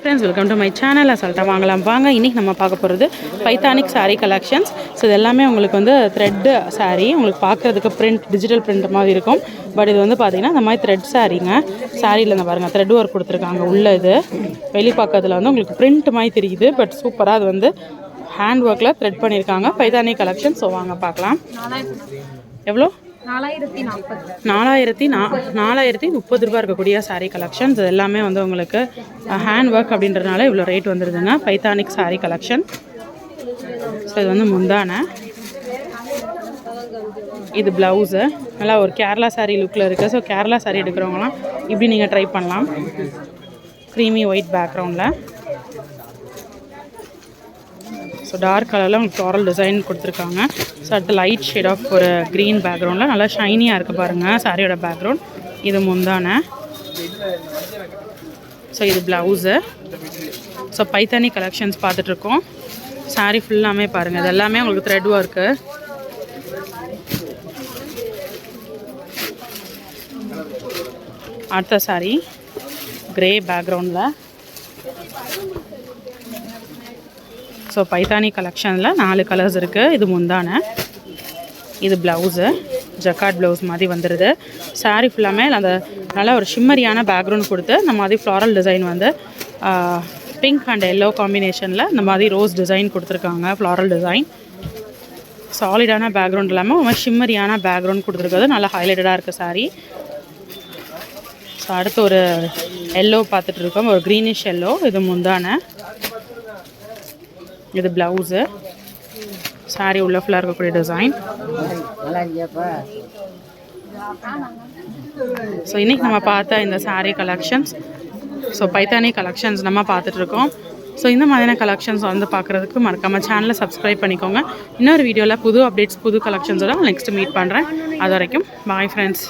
Friends welcome to my channel அசால்ட்டாக வாங்கலாம். வாங்க இன்றைக்கி நம்ம பார்க்க போகிறது பைத்தானிக் சாரீ கலெக்ஷன்ஸ் ஸோ இது எல்லாமே உங்களுக்கு வந்து த்ரெட்டு சாரீ உங்களுக்கு பார்க்குறதுக்கு பிரிண்ட் டிஜிட்டல் பிரிண்ட் மாதிரி இருக்கும். பட் இது வந்து பார்த்தீங்கன்னா இந்த மாதிரி த்ரெட் சாரீங்க சாரியில் இந்த பாருங்கள் த்ரெட் ஒர்க் கொடுத்துருக்காங்க உள்ள இது. வெளி வந்து உங்களுக்கு பிரிண்ட் மாதிரி தெரியுது பட் சூப்பராக அது வந்து ஹேண்ட் ஒர்க்கில் த்ரெட் பண்ணியிருக்காங்க பைத்தானிக் கலெக்ஷன் ஸோ வாங்க பார்க்கலாம். எவ்வளோ? நாலாயிரத்தி நாற்பது. நாலாயிரத்தி நா நாலாயிரத்தி முப்பது ரூபா இருக்கக்கூடிய சாரீ கலெக்ஷன்ஸ் இது எல்லாமே வந்து உங்களுக்கு ஹேண்ட் ஒர்க் அப்படின்றதுனால இவ்வளோ ரேட் வந்துருதுங்க. பைத்தானிக் சாரீ கலெக்ஷன் ஸோ இது வந்து முந்தான. இது ப்ளவுஸு நல்லா ஒரு கேரளா சாரீ லுக்கில் இருக்குது ஸோ கேரளா சாரீ எடுக்கிறவங்களாம் இப்படி நீங்கள் ட்ரை பண்ணலாம். க்ரீமி ஒயிட் பேக்ரவுண்டில் ஸோ டார்க் கலரில் உங்களுக்கு ஃப்ளாரல் டிசைன் கொடுத்துருக்காங்க. ஸோ அடுத்து லைட் ஷேட் ஆஃப் ஒரு க்ரீன் பேக்ரவுண்டில் நல்லா ஷைனியாக இருக்குது பாருங்கள் சாரியோட பேக்ரவுண்ட் இது முந்தான. ஸோ இது ப்ளவுஸு ஸோ பைத்தானி கலெக்ஷன்ஸ் பார்த்துட்ருக்கோம். சாரீ ஃபுல்லாமே பாருங்கள் இது எல்லாமே உங்களுக்கு த்ரெட் ஒர்க்கு அடுத்த சாரீ கிரே பேக்ரவுண்டில் ஸோ பைத்தானி கலெக்ஷனில் நாலு கலர்ஸ் இருக்குது இது முந்தான. இது ப்ளவுஸு ஜக்காட் ப்ளவுஸ் மாதிரி வந்துடுது saree ஃபுல்லாமே அந்த நல்ல ஒரு ஷிம்மரியான பேக்ரவுண்ட் கொடுத்து இந்த மாதிரி ஃப்ளாரல் டிசைன் வந்து பிங்க் அண்ட் எல்லோ காம்பினேஷனில் இந்த மாதிரி ரோஸ் டிசைன் கொடுத்துருக்காங்க ஃப்ளாரல் டிசைன் சாலிடான பேக்ரவுண்ட் இல்லாமல் ரொம்ப ஷிம்மரியான பேக்ரவுண்ட் கொடுத்துருக்கிறது. நல்லா ஹைலைட்டடாக இருக்குது saree. ஸோ அடுத்து ஒரு எல்லோ பார்த்துட்டு இருக்கோம். ஒரு க்ரீனிஷ் எல்லோ இது முந்தான. இது ப்ளவுஸு சாரி உள்ள ஃபுல்லாக இருக்கக்கூடிய டிசைன் ஸோ இன்றைக்கி நம்ம பார்த்த இந்த sari collections so Paithani collections நம்ம பார்த்துட்ருக்கோம். ஸோ இந்த மாதிரியான கலெக்ஷன்ஸ் வந்து பார்க்குறதுக்கு மறக்காமல் சேனலை சப்ஸ்கிரைப் பண்ணிக்கோங்க. இன்னொரு வீடியோவில் புது அப்டேட்ஸ் புது கலெக்ஷன்ஸோட நெக்ஸ்ட் மீட் பண்ணுறேன் அது வரைக்கும் பாய் ஃப்ரெண்ட்ஸ்